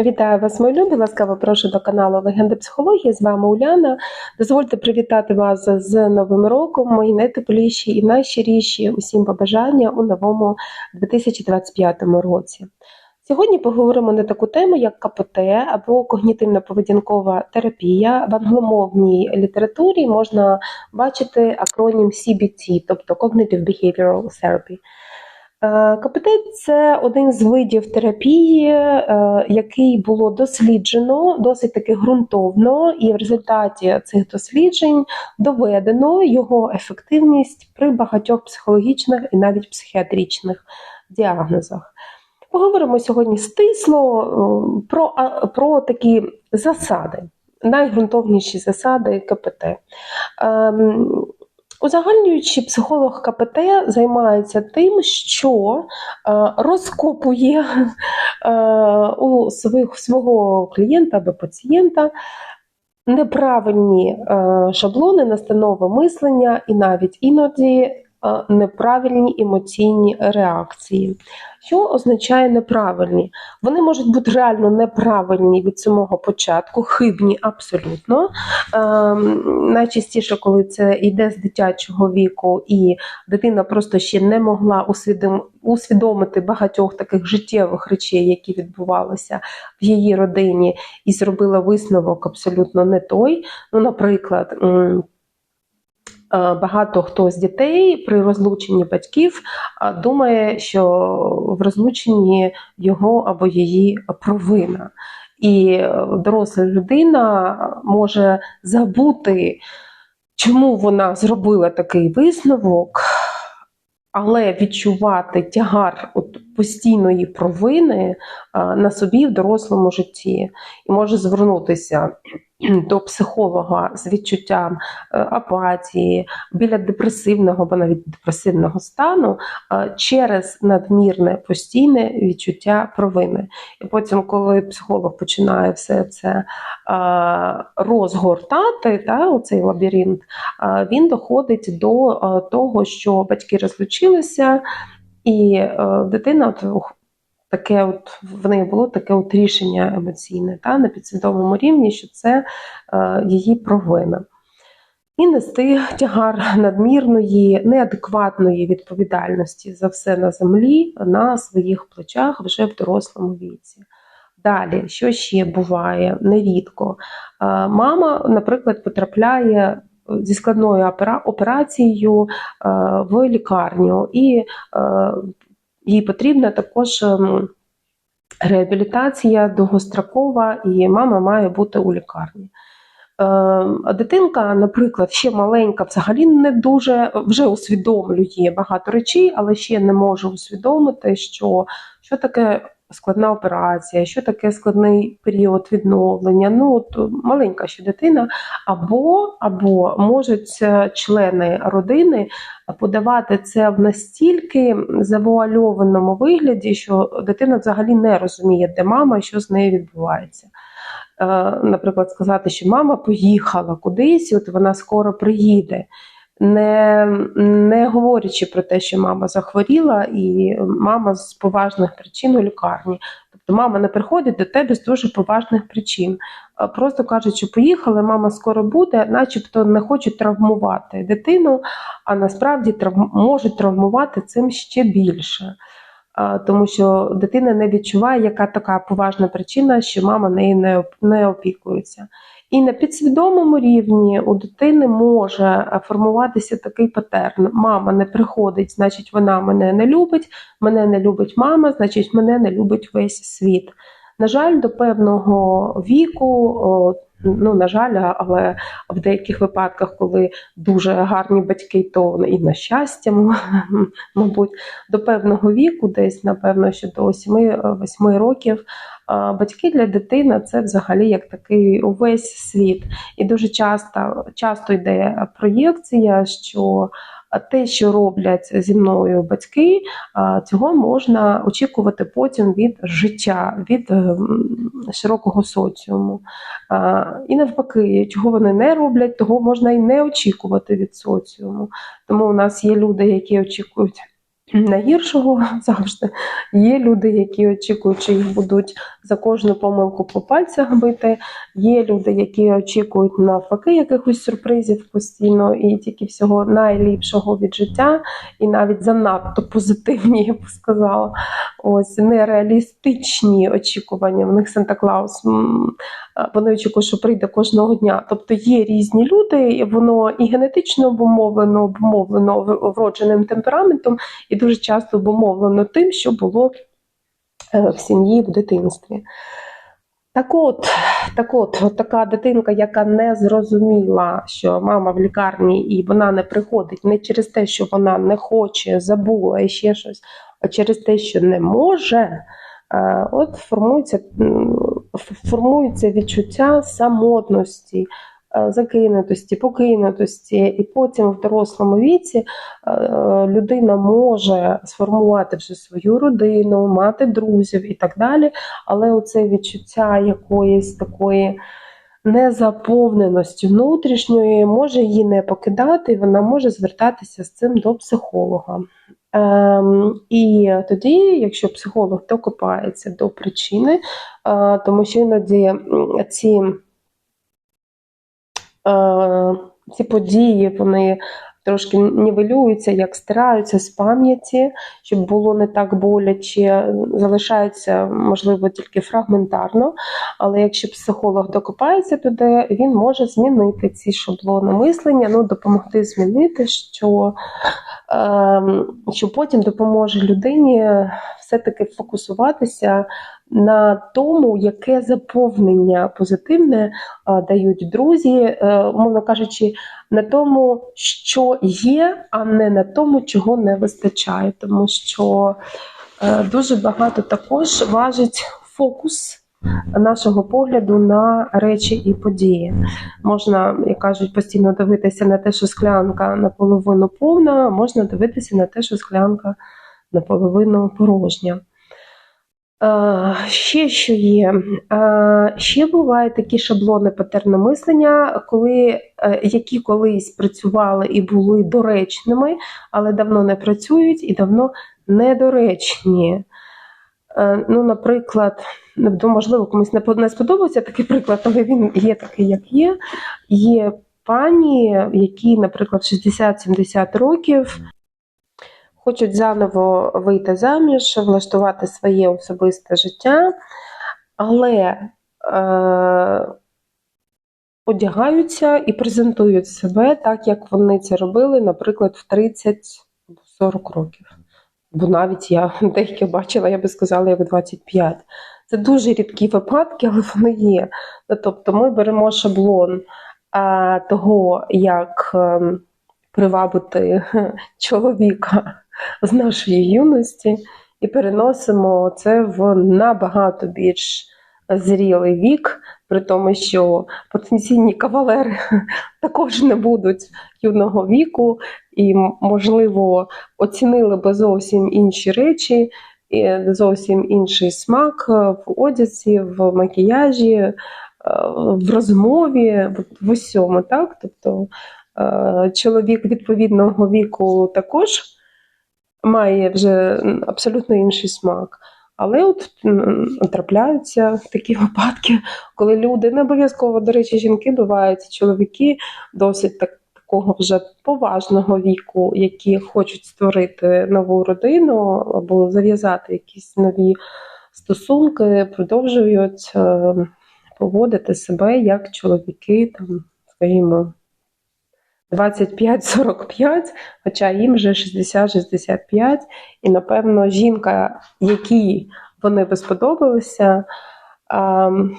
Вітаю вас, мої любі. Ласкаво прошу до каналу Легенди психології. З вами Уляна. Дозвольте привітати вас з Новим роком, мої найтепліші і найщиріші усім побажання у новому 2025 році. Сьогодні поговоримо на таку тему, як КПТ або когнітивно-поведінкова терапія. В англомовній літературі можна бачити акронім CBT, тобто Cognitive Behavioral Therapy. Е, КПТ це один з видів терапії, е, який було досліджено досить таки ґрунтовно, і в результаті цих досліджень доведено його ефективність при багатьох психологічних і навіть психіатричних діагнозах. Поговоримо сьогодні стисло е, про, про такі засади, найґрунтовніші засади КПТ. Ем, Узагальнюючи, психолог КПТ займається тим, що е, розкопує е, у своїх, свого клієнта або пацієнта неправильні е, шаблони, настанови мислення і навіть іноді неправильні емоційні реакції. Що означає неправильні? Вони можуть бути реально неправильні від самого початку, хибні абсолютно. Ем, найчастіше, коли це йде з дитячого віку, і дитина просто ще не могла усвідомити багатьох таких життєвих речей, які відбувалися в її родині, і зробила висновок абсолютно не той. Ну, Наприклад, Е, багато хто з дітей при розлученні батьків е, думає, що в розлученні його або її провина. І е, доросла людина може забути, чому вона зробила такий висновок, але відчувати тягар постійної провини на собі в дорослому житті і може звернутися до психолога з відчуттям е, апатії, біля депресивного або навіть депресивного стану е, через надмірне постійне відчуття провини. І потім, коли психолог починає все це е, розгортати, та, оцей лабіринт, він доходить до того, що батьки розлучилися, і дитина таке от в неї було таке от рішення емоційне та, на підсвідомому рівні, що це е, її провина. І нести тягар надмірної, неадекватної відповідальності за все на землі на своїх плечах вже в дорослому віці. Далі, що ще буває нерідко? Е, мама, наприклад, потрапляє зі складною операцією е, в лікарню, і їй потрібна також ем, реабілітація довгострокова, і мама має бути у лікарні. Ем, дитинка, наприклад, ще маленька, взагалі не дуже вже усвідомлює багато речей, але ще не може усвідомити, що що таке складна операція, що таке складний період відновлення. Ну от маленька ще дитина, або або можуть е, члени родини подавати це в настільки завуальованому вигляді, що дитина взагалі не розуміє, де мама і що з нею відбувається. Е, наприклад, сказати, що мама поїхала кудись, от вона скоро приїде не не говорячи про те, що мама захворіла, і мама з поважних причин у лікарні. Тобто мама не приходить до тебе з дуже поважних причин. Просто кажуть, що поїхали, мама скоро буде, начебто не хочуть травмувати дитину, а насправді трав... можуть травмувати цим ще більше. Тому що дитина не відчуває, яка така поважна причина, що мама нею не опікується. І на підсвідомому рівні у дитини може е, формуватися такий патерн: мама не приходить, значить, вона мене не любить, мене не любить мама, значить, мене не любить весь світ. На жаль, до певного віку, ну на жаль, але в деяких випадках, коли дуже гарні батьки, то і на щастя, мабуть, до певного віку, десь напевно, що до 7-8 років, батьки для дитини це взагалі як такий увесь світ. І дуже часто, часто йде проєкція, що те, що роблять зі мною батьки, цього можна очікувати потім від життя, від е, широкого соціуму. І навпаки, чого вони не роблять, того можна і не очікувати від соціуму. Тому у нас є люди, які очікують найгіршого завжди. Є люди, які очікують, що їх будуть за кожну помилку по пальцях бити. Є люди, які очікують навпаки якихось сюрпризів постійно і тільки всього найліпшого від життя, і навіть занадто позитивні, я б сказала. Ось нереалістичні очікування. В них Санта Клаус. А, Вони очікують, що прийде кожного дня. Тобто є різні люди, і воно і генетично обумовлено, обумовлено вродженим темпераментом, і дуже часто обумовлено тим, що було е, в сім'ї в дитинстві. Так от, так от, от така дитинка, яка не зрозуміла, що мама в лікарні і вона не приходить не через те, що вона не хоче, забула і ще щось, а через те, що не може, е, от формується, формується відчуття самотності, е, закинутості, покинутості, і потім в дорослому віці е, людина може сформувати вже свою родину, мати друзів і так далі. Але оце відчуття якоїсь такої незаповненості внутрішньої може її не покидати, і вона може звертатися з цим до психолога. Ем, і тоді, якщо психолог докопається до причини, е, тому що іноді ці, е, ці події вони трошки нівелюються, як стираються з пам'яті, щоб було не так боляче, залишаються, можливо, тільки фрагментарно. Але якщо психолог докопається туди, він може змінити ці шаблони мислення, ну, допомогти змінити, що, що потім допоможе людині все-таки фокусуватися на тому, яке заповнення позитивне е, дають друзі, е, умовно кажучи, на тому, що є, а не на тому, чого не вистачає. Тому що е, дуже багато також важить фокус нашого погляду на речі і події. Можна, як кажуть, постійно дивитися на те, що склянка наполовину повна, а можна дивитися на те, що склянка наполовину порожня. Ще що є? Ще бувають такі шаблони патерна мислення, коли, е, які колись працювали і були доречними, але давно не працюють і давно недоречні. Е, Ну, наприклад, можливо, комусь не сподобався такий приклад, але він є такий, як є. Є пані, які, наприклад, 60-70 років хочуть заново вийти заміж, влаштувати своє особисте життя, але е, одягаються і презентують себе так, як вони це робили, наприклад, в 30-40 років. Бо навіть я деякі бачила, я би сказала, як 25. Це дуже рідкі випадки, але вони є. Ну, Тобто ми беремо шаблон того, як ем, привабити чоловіка з нашої юності, і переносимо це в набагато більш зрілий вік, при тому, що потенційні кавалери також не будуть юного віку, і, можливо, оцінили би зовсім інші речі, зовсім інший смак в одязі, в макіяжі, е, в розмові, в усьому, так? Тобто е, чоловік відповідного віку також має вже абсолютно інший смак. Але от трапляються такі випадки, коли люди не обов'язково, до речі, жінки бувають, чоловіки досить так, такого вже поважного віку, які хочуть створити нову родину або зав'язати якісь нові стосунки, продовжують е, поводити себе як чоловіки, там, скажімо, 25-45, хоча їм вже 60-65, і напевно жінка, якій вони би сподобалися, ем,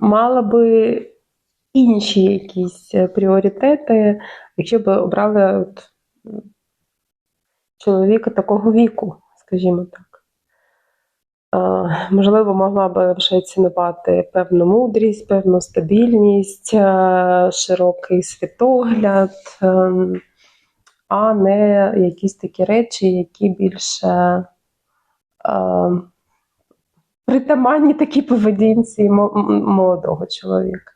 мала би інші якісь е, пріоритети, якщо б обрали от, чоловіка такого віку, скажімо так. Е, Можливо, могла би вже цінувати певну мудрість, певну стабільність, е, широкий світогляд, ем, а не якісь такі речі, які більше е, притаманні такій поведінці молодого чоловіка.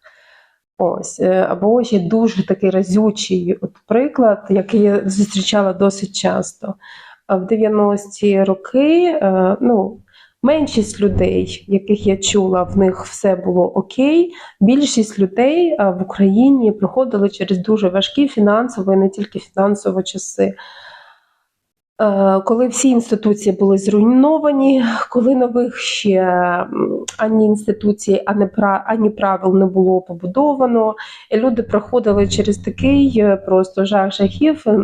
Ось, е, або ще дуже такий разючий от приклад, який я зустрічала досить часто. В 90-ті роки, е, ну, меншість людей, яких я чула, в них все було окей. Більшість людей е, в Україні проходили через дуже важкі фінансово і не тільки фінансово часи. Е, Коли всі інституції були зруйновані, коли нових ще ані інституцій, ані пра- ані правил не було побудовано, і люди проходили через такий е, просто жах жахів. е,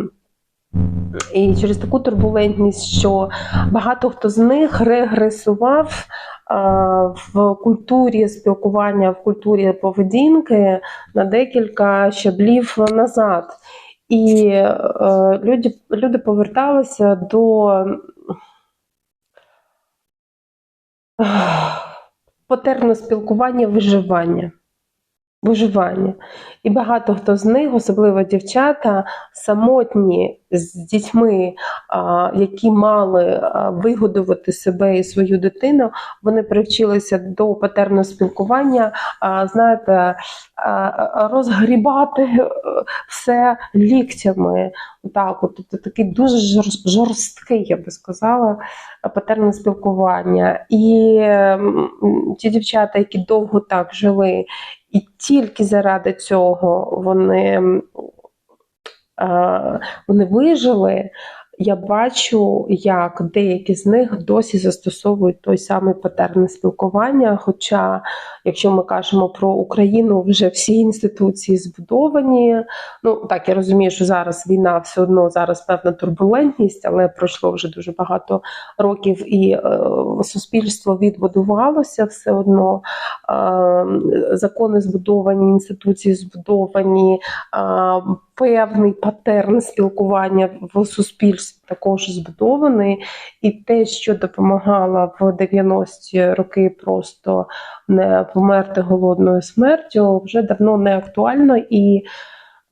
І через таку турбулентність, що багато хто з них регресував в культурі спілкування, в культурі поведінки на декілька щаблів назад. І е, люди, люди поверталися до е, спілкування виживання. Виживання. І багато хто з них, особливо дівчата, самотні з дітьми, які мали вигодувати себе і свою дитину, вони привчилися до патерного спілкування, знаєте, розгрібати е, все ліктями. Так, от, тобто такий дуже жорсткий, я би сказала, патерне спілкування. І ті дівчата, які довго так жили, і тільки заради цього вони, е, вони вижили. Я бачу, як деякі з них досі застосовують той самий патерн спілкування. Хоча, якщо ми кажемо про Україну, вже всі інституції збудовані. Ну так я розумію, що зараз війна все одно зараз певна турбулентність, але пройшло вже дуже багато років, і е, суспільство відбудувалося все одно. Е, закони збудовані, інституції збудовані, е, певний патерн спілкування в суспільстві також збудований. І те, що допомагало в 90-ті роки просто не померти голодною смертю, вже давно не актуально і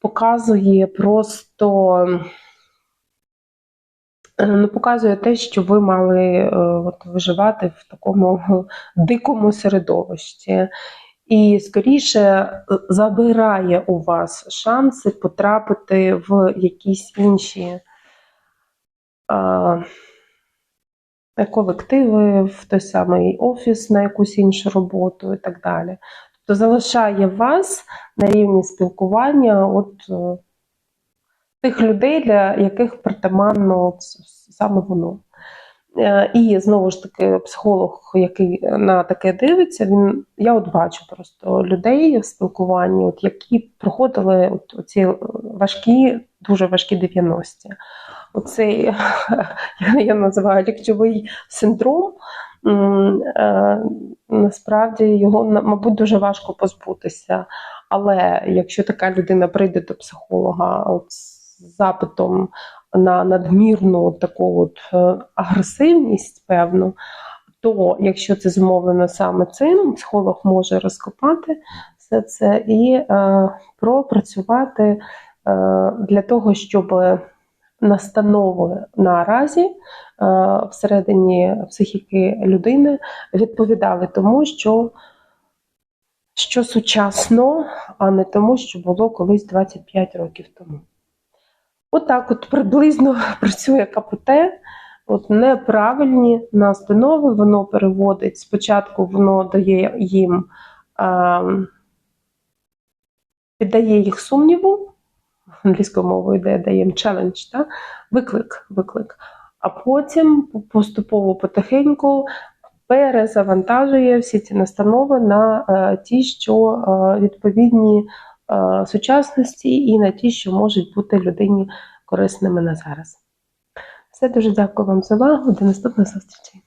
показує просто. е, Ну, показує те, що ви мали е, от, виживати в такому дикому середовищі. І скоріше е, забирає у вас шанси потрапити в якісь інші е, колективи, в той самий офіс, на якусь іншу роботу і так далі. Тобто залишає вас на рівні спілкування от е, тих людей, для яких притаманно саме воно. Е, І знову ж таки, психолог, який на таке дивиться, він я от бачу просто людей в спілкуванні, от які проходили от оці важкі, дуже важкі 90-ті. Оцей я називаю ліктьовий синдром. е, Насправді його мабуть дуже важко позбутися. Але якщо така людина прийде до психолога от з запитом на надмірну таку от е, агресивність, певну, то якщо це зумовлено саме цим, психолог може розкопати все це і е, пропрацювати е, для того, щоб настанови наразі е, всередині психіки людини відповідали тому, що, що сучасно, а не тому, що було колись 25 років тому. Отак, от, приблизно працює КПТ. От неправильні настанови воно переводить. Спочатку воно дає їм, е, піддає їх сумніву, англійською мовою йде, дає челендж, та? виклик, виклик. А потім поступово потихеньку перезавантажує всі ці настанови на е, ті, що е, відповідні сучасності, і на ті, що можуть бути людині корисними на зараз. Все дуже дякую вам за увагу. До наступних зустрічей.